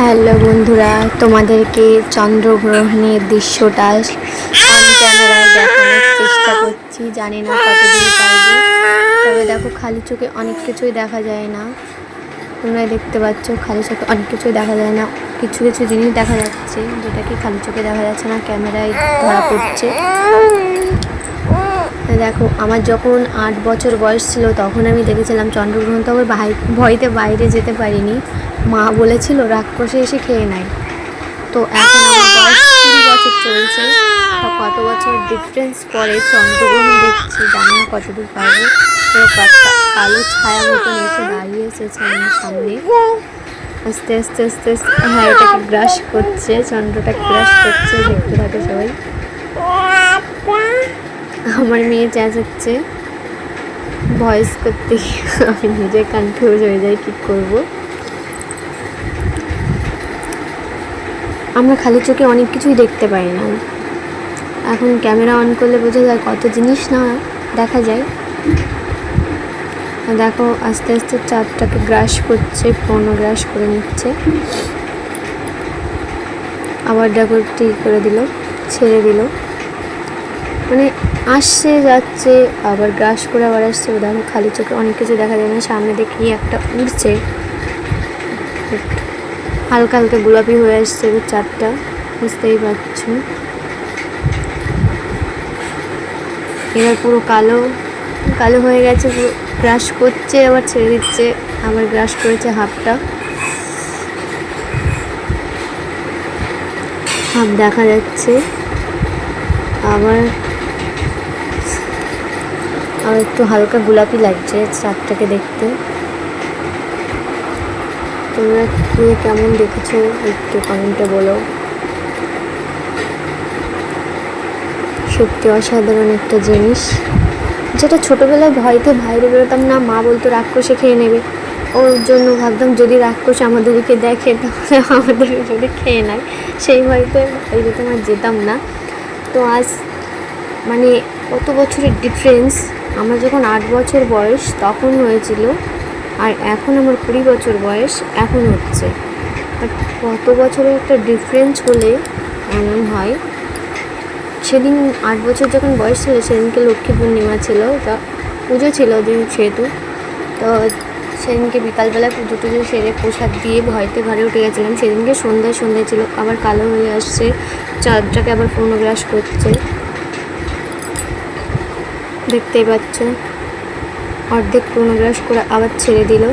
Hello বন্ধুরা, তোমাদেরকে চন্দ্রগ্রহণের দৃশ্যটা অন ক্যামেরায় দেখানোর চেষ্টা করছি। জানি না কতদূর পারব, তবে দেখো খালি চোখে অনেক কিছুই দেখা যায় না। তোমরা দেখতে পাচ্ছ খালি চোখে অনেক কিছুই দেখা যায় না, কিছু কিছু জিনিস দেখা যাচ্ছে, যেটা কি খালি চোখে দেখা যাচ্ছে না, ক্যামেরায় ধরা পড়ছে। দেখো, আমার যখন আট বছর বয়স ছিল, তখন আমি দেখেছিলাম চন্দ্রগ্রহণ তবে ভাই ভয়তে বাইরে যেতে পারিনি। মা বলেছিল, রাক্ষসে এসে খেয়ে নেয়। তো এখন আমার বয়স কুড়ি বছর চলছে। কত বছর ডিফারেন্স পরে চন্দ্রগ্রহণ দেখছি, জানি না কতদূর পারব। তো কালো ছায়া মতন এসে দাঁড়িয়ে এসেছে আমার সামনে। আস্তে আস্তে আস্তে আস্তে হ্যাঁ এটাকে গ্রাস করছে চন্দ্রটা গ্রাস করছে, দেখতে থাকে সবাই। আমার মেয়ে চেঁচাচ্ছে ভয়েস করতে আমি নিজে কনফিউজ হয়ে যাই কী করব। আমরা খালি চোখে অনেক কিছুই দেখতে পাই না। এখন ক্যামেরা অন করলে বোঝা যায় কত জিনিস না দেখা যায়। দেখো, আস্তে আস্তে চাঁদটাকে গ্রাস করছে পণ্য গ্রাস করে নিচ্ছে। আবার ঠিক করে দিল, ছেড়ে দিল। মানে আসছে, যাচ্ছে, আবার গ্রাস করে আবার আসছে। দেখো খালি চোখে অনেক কিছু দেখা যায় না। সামনে দেখি একটা উড়ছে। হালকা হালকা গোলাপি হয়ে আসছে চারটা। বুঝতেই পারছ? এবার পুরো কালো। কালো হয়ে গেছে, পুরো গ্রাস করছে, আবার ছেড়ে দিচ্ছে। আবার গ্রাস করেছে হাফটা। হাফ দেখা যাচ্ছে। আবার আর একটু হালকা গোলাপি লাগছে চাঁদটাকে দেখতে। তোমরা কে কেমন দেখেছ একটু কমেন্টে বলো। সত্যি অসাধারণ একটা জিনিস। যেটা ছোটোবেলায় ভয়তে বাইরে বেরোতাম না, মা বলতো রাক্ষসে খেয়ে নেবে। ওর জন্য ভাবতাম যদি রাক্ষস আমাদেরকে দেখে, তাহলে আমাদের যদি খেয়ে নেয়। সেই ভয়তে বাইরে তোমার যেতাম না। তো আজ মানে কত বছরের ডিফারেন্স আমার যখন আট বছর বয়স তখন হয়েছিল, আর এখন আমার কুড়ি বছর বয়স, এখন হচ্ছে। কত বছরের একটা ডিফারেন্স হলে এমন হয়? সেদিন আট বছর যখন বয়স ছিল, সেদিনকে লক্ষ্মী পূর্ণিমা ছিল, তা পুজো ছিল সেহেতু। তো সেদিনকে বিকালবেলা পুজো টুজো সেরে প্রসাদ দিয়ে ভয়তে ঘরে উঠে গেছিলাম। সেদিনকে সন্ধ্যায় সন্ধ্যায় ছিল, আবার কালো হয়ে আসছে, চাঁদটাকে আবার পূর্ণগ্রাস করছে। দেখতেই পাচ্ছ। অর্ধেক পূর্ণগ্রাস করে আবার ছেড়ে দিল।